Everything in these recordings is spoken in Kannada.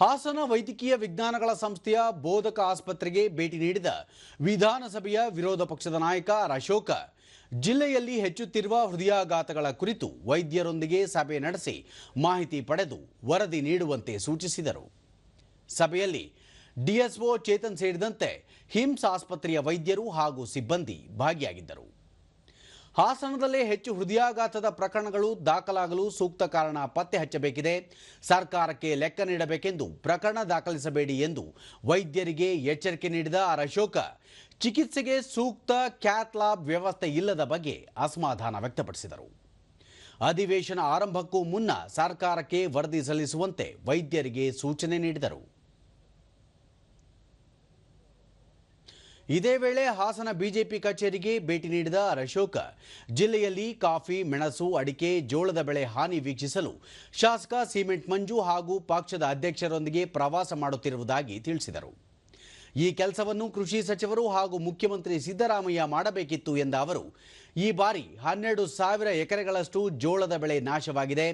ಹಾಸನ ವೈದ್ಯಕೀಯ ವಿಜ್ಞಾನಗಳ ಸಂಸ್ಥೆಯ ಬೋಧಕ ಆಸ್ಪತ್ರೆಗೆ ಭೇಟಿ ನೀಡಿದ ವಿಧಾನಸಭೆಯ ವಿರೋಧ ಪಕ್ಷದ ನಾಯಕ ಆರ್ ಅಶೋಕ ಜಿಲ್ಲೆಯಲ್ಲಿ ಹೆಚ್ಚುತ್ತಿರುವ ಹೃದಯಾಘಾತಗಳ ಕುರಿತು ವೈದ್ಯರೊಂದಿಗೆ ಸಭೆ ನಡೆಸಿ ಮಾಹಿತಿ ಪಡೆದು ವರದಿ ನೀಡುವಂತೆ ಸೂಚಿಸಿದರು. ಸಭೆಯಲ್ಲಿ ಡಿಎಸ್ಒ ಚೇತನ್ ಸೇರಿದಂತೆ ಹಿಮ್ಸ್ ಆಸ್ಪತ್ರೆಯ ವೈದ್ಯರು ಹಾಗೂ ಸಿಬ್ಬಂದಿ ಭಾಗಿಯಾಗಿದ್ದರು. ಹಾಸನದಲ್ಲೇ ಹೆಚ್ಚು ಹೃದಯಾಘಾತದ ಪ್ರಕರಣಗಳು ದಾಖಲಾಗಲು ಸೂಕ್ತ ಕಾರಣ ಪತ್ತೆ ಹಚ್ಚಬೇಕಿದೆ. ಸರ್ಕಾರಕ್ಕೆ ಲೆಕ್ಕ ನೀಡಬೇಕೆಂದು ಪ್ರಕರಣ ದಾಖಲಿಸಬೇಡಿ ಎಂದು ವೈದ್ಯರಿಗೆ ಎಚ್ಚರಿಕೆ ನೀಡಿದ ಆರ್ ಅಶೋಕ. ಚಿಕಿತ್ಸೆಗೆ ಸೂಕ್ತ ಕ್ಯಾತ್ ಲ್ಯಾಬ್ ವ್ಯವಸ್ಥೆ ಇಲ್ಲದ ಬಗ್ಗೆ ಅಸಮಾಧಾನ ವ್ಯಕ್ತಪಡಿಸಿದರು. ಅಧಿವೇಶನ ಆರಂಭಕ್ಕೂ ಮುನ್ನ ಸರ್ಕಾರಕ್ಕೆ ವರದಿ ಸಲ್ಲಿಸುವಂತೆ ವೈದ್ಯರಿಗೆ ಸೂಚನೆ ನೀಡಿದರು. ಇದೇ ವೇಳೆ ಹಾಸನ ಬಿಜೆಪಿ ಕಚೇರಿಗೆ ಭೇಟಿ ನೀಡಿದ ಅಶೋಕ, ಜಿಲ್ಲೆಯಲ್ಲಿ ಕಾಫಿ, ಮೆಣಸು, ಅಡಿಕೆ, ಜೋಳದ ಬೆಳೆ ಹಾನಿ ವೀಕ್ಷಿಸಲು ಶಾಸಕ ಸಿಮೆಂಟ್ ಮಂಜು ಹಾಗೂ ಪಕ್ಷದ ಅಧ್ಯಕ್ಷರೊಂದಿಗೆ ಪ್ರವಾಸ ಮಾಡುತ್ತಿರುವುದಾಗಿ ತಿಳಿಸಿದರು. ಈ ಕೆಲಸವನ್ನು ಕೃಷಿ ಸಚಿವರು ಹಾಗೂ ಮುಖ್ಯಮಂತ್ರಿ ಸಿದ್ದರಾಮಯ್ಯ ಮಾಡಬೇಕಿತ್ತು ಎಂದ ಅವರು, ಈ ಬಾರಿ ಹನ್ನೆರಡು ಸಾವಿರ ಎಕರೆಗಳಷ್ಟು ಜೋಳದ ಬೆಳೆ ನಾಶವಾಗಿದೆ.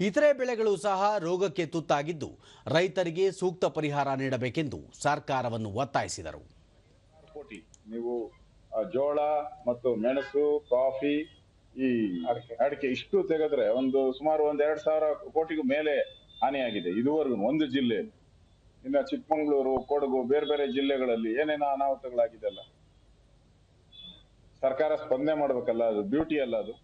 ಇತರೆ ಬೆಳೆಗಳು ಸಹ ರೋಗಕ್ಕೆ ತುತ್ತಾಗಿದ್ದು ರೈತರಿಗೆ ಸೂಕ್ತ ಪರಿಹಾರ ನೀಡಬೇಕೆಂದು ಸರ್ಕಾರವನ್ನು ಒತ್ತಾಯಿಸಿದರು. ನೀವು ಆ, ಜೋಳ ಮತ್ತು ಮೆಣಸು ಕಾಫಿ ಈ ಅಡಿಕೆ. ಇಷ್ಟು ತೆಗೆದ್ರೆ ಒಂದು ಸುಮಾರು ಒಂದ್ ಎರಡ್ ಸಾವಿರ ಕೋಟಿಗೂ ಮೇಲೆ ಹಾನಿಯಾಗಿದೆ. ಇದುವರೆಗೂ ಒಂದು ಜಿಲ್ಲೆಯಲ್ಲಿ. ಇನ್ನ ಚಿಕ್ಕಮಂಗ್ಳೂರು ಕೊಡಗು ಬೇರೆ ಬೇರೆ ಜಿಲ್ಲೆಗಳಲ್ಲಿ ಏನೇನೋ ಅನಾಹುತಗಳಾಗಿದೆ ಅಲ್ಲ? ಸರ್ಕಾರ ಸ್ಪಂದನೆ ಮಾಡ್ಬೇಕಲ್ಲ ಅದು ಡ್ಯೂಟಿ ಅಲ್ಲ ಅದು.